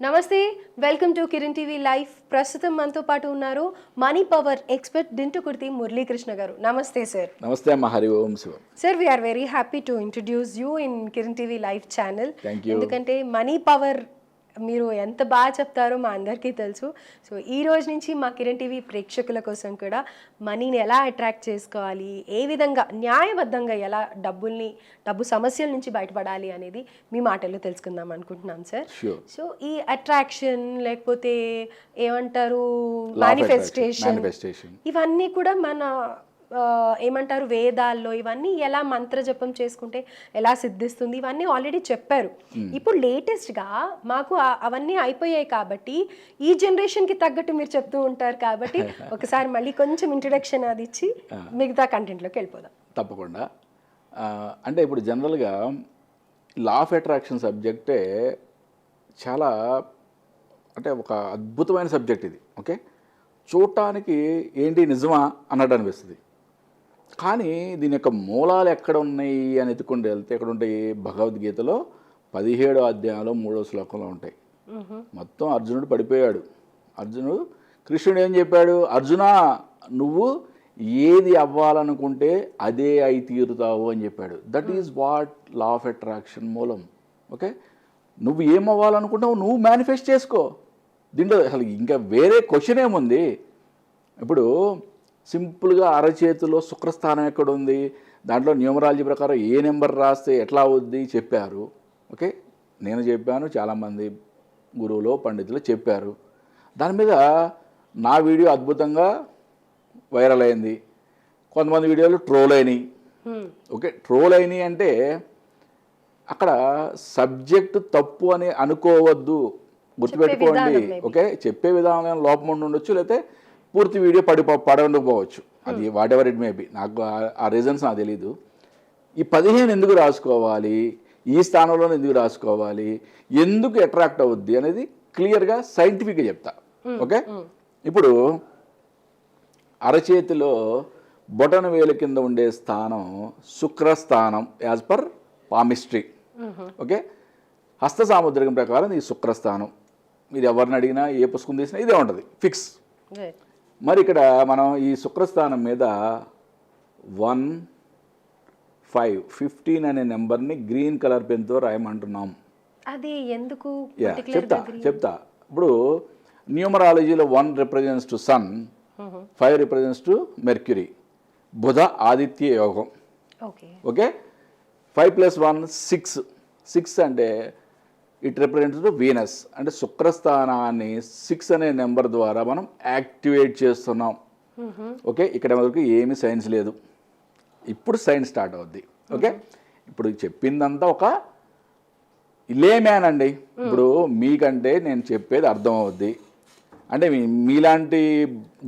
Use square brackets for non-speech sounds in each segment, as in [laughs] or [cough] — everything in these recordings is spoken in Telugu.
నమస్తే welcome to Kiran TV live ప్రస్తుతం మనతో పాటు ఉన్నారు money power expert Dintukurthi Muralikrishna గారు. నమస్తే సార్. నమస్తే అమ్మ Hari Om Shivam. Sir we're very happy to introduce you in Kiran TV live channel. ఎందుకంటే మనీ పవర్ మీరు ఎంత బాగా చెప్తారో మా అందరికీ తెలుసు సో ఈ రోజు నుంచి మా కిరణ్ టీవీ ప్రేక్షకుల కోసం కూడా మనీని ఎలా అట్రాక్ట్ చేసుకోవాలి ఏ విధంగా న్యాయబద్ధంగా ఎలా డబ్బుల్ని డబ్బు సమస్యల నుంచి బయటపడాలి అనేది మీ మాటల్లో తెలుసుకుందాం అనుకుంటున్నాం సార్. సో ఈ అట్రాక్షన్ లేకపోతే ఏమంటారు మేనిఫెస్టేషన్. ఇవన్నీ కూడా మన ఏమంటారు వేదాల్లో ఇవన్నీ ఎలా మంత్ర జపం చేసుకుంటే ఎలా సిద్ధిస్తుంది ఇవన్నీ ఆల్రెడీ చెప్పారు. ఇప్పుడు లేటెస్ట్గా మాకు అవన్నీ అయిపోయాయి కాబట్టి ఈ జనరేషన్కి తగ్గట్టు మీరు చెప్తూ ఉంటారు కాబట్టి [laughs] ఒకసారి మళ్ళీ కొంచెం ఇంట్రడక్షన్ అది ఇచ్చి మిగతా కంటెంట్లోకి వెళ్ళిపోదాం. తప్పకుండా. అంటే ఇప్పుడు జనరల్గా లా ఆఫ్ అట్రాక్షన్ సబ్జెక్టే చాలా అంటే ఒక అద్భుతమైన సబ్జెక్ట్ ఇది ఓకే చూడటానికి ఏంటి నిజమా అన్నట్టు అనిపిస్తుంది. కానీ దీని యొక్క మూలాలు ఎక్కడ ఉన్నాయి అని ఎత్తుకుంటూ వెళ్తే ఎక్కడ ఉంటాయి భగవద్గీతలో పదిహేడో అధ్యాయంలో మూడో శ్లోకంలో ఉంటాయి. మొత్తం అర్జునుడు పడిపోయాడు. అర్జునుడు కృష్ణుడు ఏం చెప్పాడు? అర్జున నువ్వు ఏది అవ్వాలనుకుంటే అదే అయి తీరుతావు అని చెప్పాడు. That is what law of attraction మూలం. ఓకే నువ్వు ఏం అవ్వాలనుకుంటావు నువ్వు మేనిఫెస్ట్ చేసుకో. దీంట్లో అసలు ఇంకా వేరే క్వశ్చన్ ఏముంది? ఇప్పుడు సింపుల్గా అరచేతిలో శుక్రస్థానం ఎక్కడ ఉంది దాంట్లో న్యూమరాలజీ ప్రకారం ఏ నెంబర్ రాస్తే ఎట్లా అవుద్ది? చెప్పారు. ఓకే? నేను చెప్పాను చాలామంది గురువులు పండితులు చెప్పారు. దాని మీద నా వీడియో అద్భుతంగా వైరల్ అయింది. కొంతమంది వీడియోలు ట్రోల్ అయినాయి. ఓకే? ట్రోల్ అయినాయి అంటే అక్కడ సబ్జెక్ట్ తప్పు అని అనుకోవద్దు. గుర్తుపెట్టుకోండి. ఓకే? చెప్పే విధానం లోపం ఉండి ఉండొచ్చు లేకపోతే పూర్తి వీడియో పడి పడకపోవచ్చు అది whatever it may be నాకు ఆ- రీజన్స్ నాకు తెలీదు. ఈ పదిహేను ఎందుకు రాసుకోవాలి? ఈ స్థానంలో ఎందుకు రాసుకోవాలి? ఎందుకు అట్రాక్ట్ అవుద్ది అనేది క్లియర్గా సైంటిఫిక్గా చెప్తా. ఓకే ఇప్పుడు అరచేతిలో బొటన వేలు కింద ఉండే స్థానం శుక్రస్థానం యాజ్ పర్ పామిస్ట్రీ ఓకే హస్త సాముద్రికం ప్రకారం ఇది శుక్రస్థానం. మీరు ఎవరిని అడిగినా ఏ పుస్తకం తీసినా ఇదే ఉంటుంది. ఫిక్స్ మరి ఇక్కడ మనం ఈ శుక్రస్థానం మీద వన్ ఫైవ్ ఫిఫ్టీన్ అనే నెంబర్ని గ్రీన్ కలర్ పెన్తో రాయమంటున్నాం. అది ఎందుకు చెప్తా? చెప్తా. ఇప్పుడు న్యూమరాలజీలో one represents to Sun five represents to Mercury బుధ ఆదిత్య యోగం. Okay? Five plus one six. Six అంటే ఇట్ రిప్రజెంట్స్ వీనస్ అంటే శుక్రస్థానాన్ని సిక్స్ అనే నెంబర్ ద్వారా మనం యాక్టివేట్ చేస్తున్నాం. ఓకే ఇక్కడ వరకు ఏమీ సైన్స్ లేదు. ఇప్పుడు సైన్స్ స్టార్ట్ అవుద్ది. ఓకే ఇప్పుడు చెప్పిందంతా ఒక లేమ్యాన్ అండి. ఇప్పుడు మీకంటే నేను చెప్పేది అర్థం అవుద్ది. అంటే మీలాంటి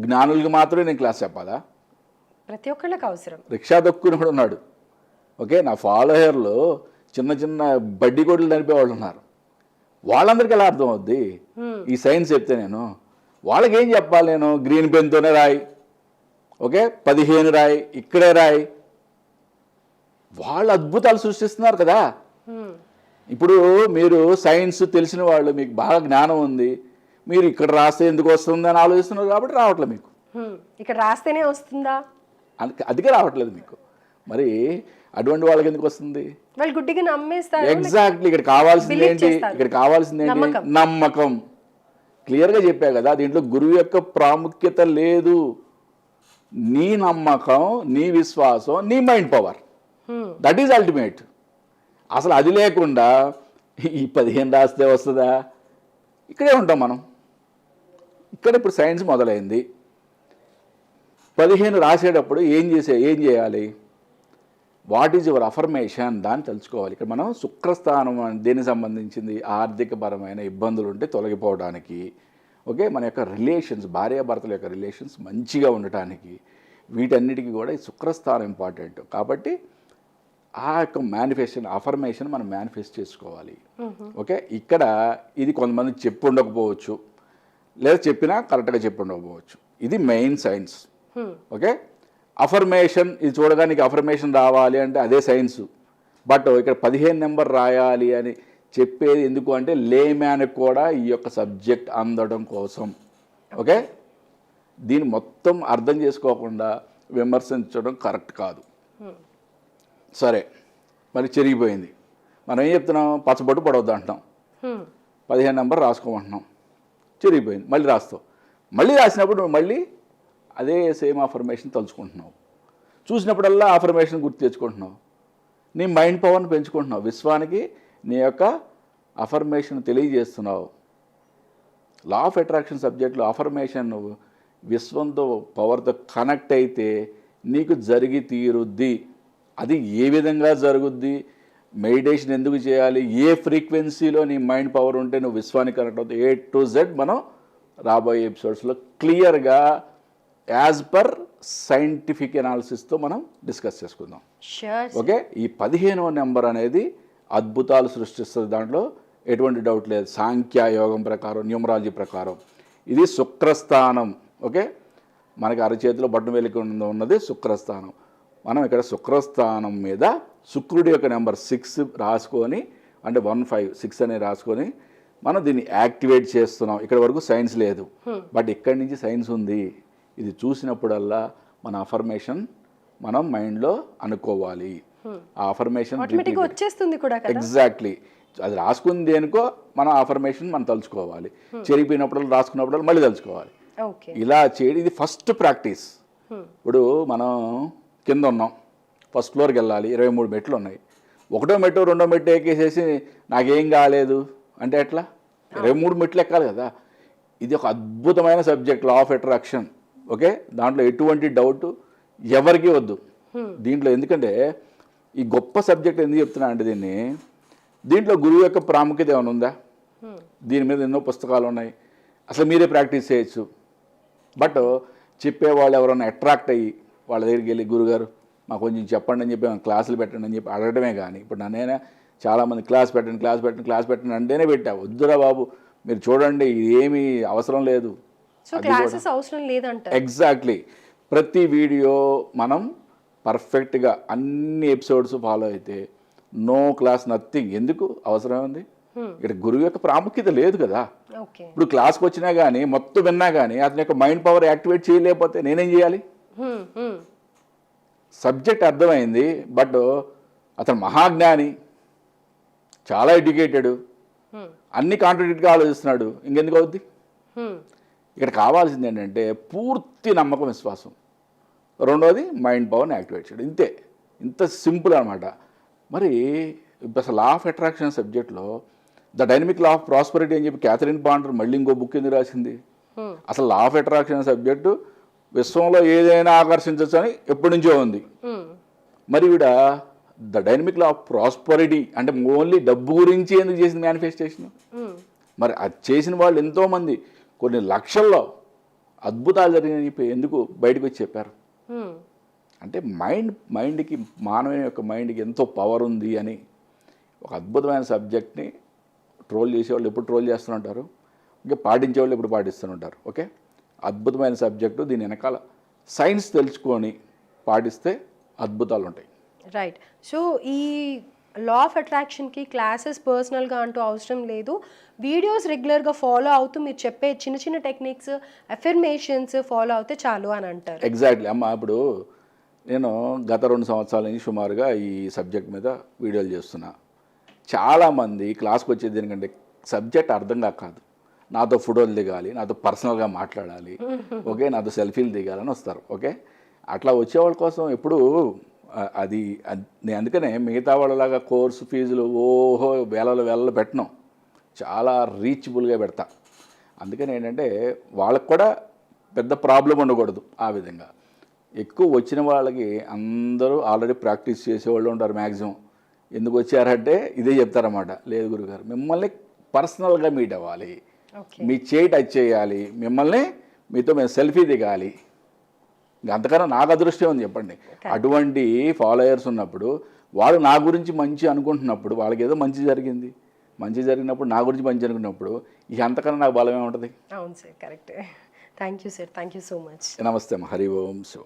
జ్ఞానులకి మాత్రమే నేను క్లాస్ చెప్పాలా? ప్రతి ఒక్కళ్ళకి అవసరం. రిక్షా దొక్కుని ఉన్నాడు. ఓకే నా ఫాలోయర్లు చిన్న చిన్న బడ్డీ కొడులు నడిపే వాళ్ళు ఉన్నారు. వాళ్ళందరికీ ఎలా అర్థం అవుద్ది ఈ సైన్స్ చెప్తే నేను వాళ్ళకి ఏం చెప్పాలి నేను? గ్రీన్ పెన్తోనే రాయి. ఓకే? పదిహేను రాయి ఇక్కడే రాయి. వాళ్ళు అద్భుతాలు సృష్టిస్తున్నారు కదా. ఇప్పుడు మీరు సైన్స్ తెలిసిన వాళ్ళు మీకు బాగా జ్ఞానం ఉంది. మీరు ఇక్కడ రాస్తే ఎందుకు వస్తుంది అని ఆలోచిస్తున్నారు కాబట్టి రావట్లేదు మీకు. ఇక్కడ రాస్తేనే వస్తుందా? అందుకే అదికే రావట్లేదు మీకు. మరి అటువంటి వాళ్ళకి ఎందుకు వస్తుంది? వాళ్ళు గుడ్డిగా నమ్మేస్తారు. ఎగ్జాక్ట్లీ ఇక్కడ కావాల్సింది ఏంటి. ఇక్కడ కావాల్సింది ఏంటి? నమ్మకం. క్లియర్గా చెప్పా కదా దీంట్లో గురువు యొక్క ప్రాముఖ్యత లేదు. నీ నమ్మకం నీ విశ్వాసం నీ mind power. That is ultimate అసలు అది లేకుండా ఈ పదిహేను రాస్తే వస్తుందా? ఇక్కడే ఉంటాం మనం. ఇక్కడ ఇప్పుడు సైన్స్ మొదలైంది. పదిహేను రాసేటప్పుడు ఏం చేసే ఏం చేయాలి? వాట్ ఈజ్ యువర్ అఫర్మేషన్ దాన్ని తెలుసుకోవాలి. ఇక్కడ మనం శుక్రస్థానం దేనికి సంబంధించింది? ఆర్థికపరమైన ఇబ్బందులు ఉంటే తొలగిపోవడానికి ఓకే? మన యొక్క రిలేషన్స్ భార్యాభర్తల యొక్క రిలేషన్స్ మంచిగా ఉండటానికి వీటన్నిటికీ కూడా ఈ శుక్రస్థానం ఇంపార్టెంట్. కాబట్టి ఆ యొక్క మేనిఫెస్టేషన్ అఫర్మేషన్ మనం మేనిఫెస్ట్ చేసుకోవాలి. ఓకే? ఇక్కడ ఇది కొంతమంది చెప్పు ఉండకపోవచ్చు లేదా చెప్పినా కరెక్ట్గా చెప్పి ఉండకపోవచ్చు ఇది మెయిన్ సైన్స్. ఓకే? అఫర్మేషన్ ఇది చూడగా నీకు అఫర్మేషన్ రావాలి అంటే అదే సైన్స్ బట్ ఇక్కడ పదిహేను నెంబర్ రాయాలి అని చెప్పేది ఎందుకు అంటే లేమ్యాన్కి కూడా ఈ యొక్క సబ్జెక్ట్ అందడం కోసం. ఓకే దీన్ని మొత్తం అర్థం చేసుకోకుండా విమర్శించడం కరెక్ట్ కాదు. సరే. మరి చెరిగిపోయింది. మనం ఏం చెప్తున్నాం? పచ్చబొట్టు పడవద్దు అంటున్నాం. పదిహేను నెంబర్ రాసుకోమంటున్నాం. చిరిగిపోయింది. మళ్ళీ రాస్తావు. మళ్ళీ రాసినప్పుడు నువ్వు మళ్ళీ అదే సేమ్ ఆఫర్మేషన్ తలుచుకుంటున్నావు. చూసినప్పుడల్లా ఆఫర్మేషన్ గుర్తు తెచ్చుకుంటున్నావు. నీ మైండ్ పవర్ని పెంచుకుంటున్నావు. విశ్వానికి నీ యొక్క అఫర్మేషన్ తెలియజేస్తున్నావు. లా ఆఫ్ అట్రాక్షన్ సబ్జెక్ట్లో అఫర్మేషన్ విశ్వంతో పవర్తో కనెక్ట్ అయితే నీకు జరిగి తీరుద్ది. అది ఏ విధంగా జరుగుద్ది? మెడిటేషన్ ఎందుకు చేయాలి? ఏ ఫ్రీక్వెన్సీలో నీ మైండ్ పవర్ ఉంటే నువ్వు విశ్వానికి కనెక్ట్ అవుతుంది ఏ టు జెడ్ మనం రాబోయే ఎపిసోడ్స్లో క్లియర్గా యాజ్ పర్ సైంటిఫిక్ అనాలిసిస్తో మనం డిస్కస్ చేసుకుందాం. ఓకే? ఈ పదిహేనవ నెంబర్ అనేది అద్భుతాలు సృష్టిస్తుంది దాంట్లో ఎటువంటి డౌట్ లేదు. సాంఖ్య యోగం ప్రకారం న్యూమరాలజీ ప్రకారం. ఇది శుక్రస్థానం. ఓకే? మనకి అరచేతిలో బట్టం వెలికి ఉన్నది శుక్రస్థానం. మనం ఇక్కడ శుక్రస్థానం మీద శుక్రుడి యొక్క నెంబర్ సిక్స్ రాసుకొని అంటే వన్ ఫైవ్ సిక్స్ అని రాసుకొని మనం దీన్ని యాక్టివేట్ చేస్తున్నాం. ఇక్కడ వరకు సైన్స్ లేదు. బట్ ఇక్కడి నుంచి సైన్స్ ఉంది. ఇది చూసినప్పుడల్లా మన అఫర్మేషన్ మనం మైండ్లో అనుకోవాలి. ఆ అఫర్మేషన్ వచ్చేస్తుంది కూడా ఎగ్జాక్ట్లీ అది రాసుకుంది దేనికో మనం ఆఫర్మేషన్ మనం తలుచుకోవాలి. చెరిగిపోయినప్పుడు రాసుకున్నప్పుడు మళ్ళీ తలుచుకోవాలి. ఇలా చేయడం ఇది ఫస్ట్ ప్రాక్టీస్ ఇప్పుడు మనం కింద ఉన్నాం. ఫస్ట్ ఫ్లోర్కి వెళ్ళాలి. ఇరవై మూడు మెట్లు ఉన్నాయి. ఒకటో మెట్టు రెండో మెట్టు ఎక్కేసేసి నాకేం కాలేదు. అంటే ఎట్లా? ఇరవై మూడు మెట్లు ఎక్కాలి కదా. ఇది ఒక అద్భుతమైన subject law of attraction okay? దాంట్లో ఎటువంటి డౌట్ ఎవరికి వద్దు. దీంట్లో ఎందుకంటే ఈ గొప్ప సబ్జెక్ట్ ఎందుకు చెప్తున్నా అంటే దీన్ని దీంట్లో గురువు యొక్క ప్రాముఖ్యత ఏమైనా ఉందా? దీని మీద ఎన్నో పుస్తకాలు ఉన్నాయి. అసలు మీరే ప్రాక్టీస్ చేయొచ్చు. బట్ చెప్పేవాళ్ళు ఎవరైనా అట్రాక్ట్ అయ్యి వాళ్ళ దగ్గరికి వెళ్ళి గురుగారు మాకు కొంచెం చెప్పండి అని చెప్పి క్లాసులు పెట్టండి అని చెప్పి అడగడమే కానీ ఇప్పుడు నన్నైనా చాలామంది క్లాస్ పెట్టండి క్లాస్ పెట్టండి క్లాస్ పెట్టండి అంటేనే పెట్టా. వద్దురా బాబు మీరు చూడండి ఇది ఏమీ అవసరం లేదు. సో క్లాసెస్ అవసరం లేదంటారు. ఎగ్జాక్ట్లీ ప్రతి వీడియో మనం పర్ఫెక్ట్గా అన్ని ఎపిసోడ్స్ ఫాలో అయితే నో క్లాస్ నథింగ్. ఎందుకు? అవసరం ఉంది ఇక్కడ గురువు యొక్క ప్రాముఖ్యత లేదు కదా. ఇప్పుడు క్లాస్కి వచ్చినా కానీ మొత్తం విన్నా కానీ అతని యొక్క మైండ్ పవర్ యాక్టివేట్ చేయలేకపోతే నేనేం చేయాలి. సబ్జెక్ట్ అర్థమైంది బట్ అతను మహాజ్ఞాని చాలా ఎడ్యుకేటెడ్ అన్ని కాంట్రడిక్ట్గా ఆలోచిస్తున్నాడు. ఇంకెందుకు అవుద్ది. ఇక్కడ కావాల్సింది ఏంటంటే పూర్తి నమ్మకం విశ్వాసం. రెండోది మైండ్ పవర్ని యాక్టివేట్ చేయడం. ఇంతే. ఇంత సింపుల్ అనమాట మరి అసలు లా ఆఫ్ అట్రాక్షన్ సబ్జెక్ట్లో the dynamic law of prosperity అని చెప్పి క్యాథరిన్ పాండర్ మళ్ళీ ఇంకో బుక్ ఎందుకు రాసింది? Hmm. అసలు లా ఆఫ్ అట్రాక్షన్ సబ్జెక్టు విశ్వంలో ఏదైనా ఆకర్షించవచ్చు అని ఎప్పటి నుంచో ఉంది. హ్మ్. మరి ఈవిడ the dynamic law of prosperity అంటే ఓన్లీ డబ్బు గురించి ఎందుకు చేసింది మేనిఫెస్టేషన్ హ్మ్. మరి అది చేసిన వాళ్ళు ఎంతోమంది. కొన్ని లక్షల్లో అద్భుతాలు జరిగినాయని చెప్పి ఎందుకు బయటకు వచ్చి చెప్పారు. అంటే మైండ్ మైండ్కి మానవుని యొక్క మైండ్కి ఎంతో పవర్ ఉంది అని ఒక అద్భుతమైన సబ్జెక్ట్ని ట్రోల్ చేసేవాళ్ళు ఎప్పుడు ట్రోల్ చేస్తుంటారు ఇంకా పాటించేవాళ్ళు ఎప్పుడు పాటిస్తుంటారు ఓకే? అద్భుతమైన సబ్జెక్టు దీని వెనకాల సైన్స్ తెలుసుకొని పాటిస్తే అద్భుతాలు ఉంటాయి రైట్. సో ఈ లా ఆఫ్ అట్రాక్షన్కి క్లాసెస్ పర్సనల్గా అంటూ అవసరం లేదు. వీడియోస్ రెగ్యులర్గా ఫాలో అవుతూ మీరు చెప్పే చిన్న చిన్న టెక్నిక్స్ అఫర్మేషన్స్ ఫాలో అవుతే చాలు అని అంటారు. ఎగ్జాక్ట్లీ అమ్మ ఇప్పుడు నేను గత రెండు సంవత్సరాల నుంచి సుమారుగా ఈ సబ్జెక్ట్ మీద వీడియోలు చేస్తున్నా. చాలామంది క్లాస్కి వచ్చేది దేనికంటే సబ్జెక్ట్ అర్థం కాదు. నాతో ఫోటోలు దిగాలి నాతో పర్సనల్గా మాట్లాడాలి ఓకే? నాతో సెల్ఫీలు దిగాలని వస్తారు ఓకే? అట్లా వచ్చేవాళ్ళ కోసం ఎప్పుడు అది నేను అందుకనే మిగతా వాళ్ళలాగా కోర్సు ఫీజులు ఓహో వేలలో వేలలో పెట్టను. చాలా రీచబుల్గా పెడతా. అందుకని ఏంటంటే వాళ్ళకు కూడా పెద్ద ప్రాబ్లం ఉండకూడదు ఆ విధంగా. ఎక్కువ వచ్చిన వాళ్ళకి అందరూ ఆల్రెడీ ప్రాక్టీస్ చేసేవాళ్ళు ఉంటారు మ్యాక్సిమం ఎందుకు వచ్చారంటే ఇదే చెప్తారన్నమాట. లేదు గురుగారు మిమ్మల్ని పర్సనల్గా మీట్ అవ్వాలి. మీ చేయి టచ్ చేయాలి. మిమ్మల్ని మీతో మేము సెల్ఫీ దిగాలి. అంతకన్నా నాకు అదృష్టం ఉంది చెప్పండి. అటువంటి ఫాలోయర్స్ ఉన్నప్పుడు వాళ్ళు నా గురించి మంచి అనుకుంటున్నప్పుడు వాళ్ళకి ఏదో మంచి జరిగింది. మంచి జరిగినప్పుడు నా గురించి మంచి అనుకున్నప్పుడు ఇక అంతకన్నా నాకు బలమే ఉంటుంది. అవును sir correct. Thank you sir thank you so much. నమస్తే. హరి ఓం శివం.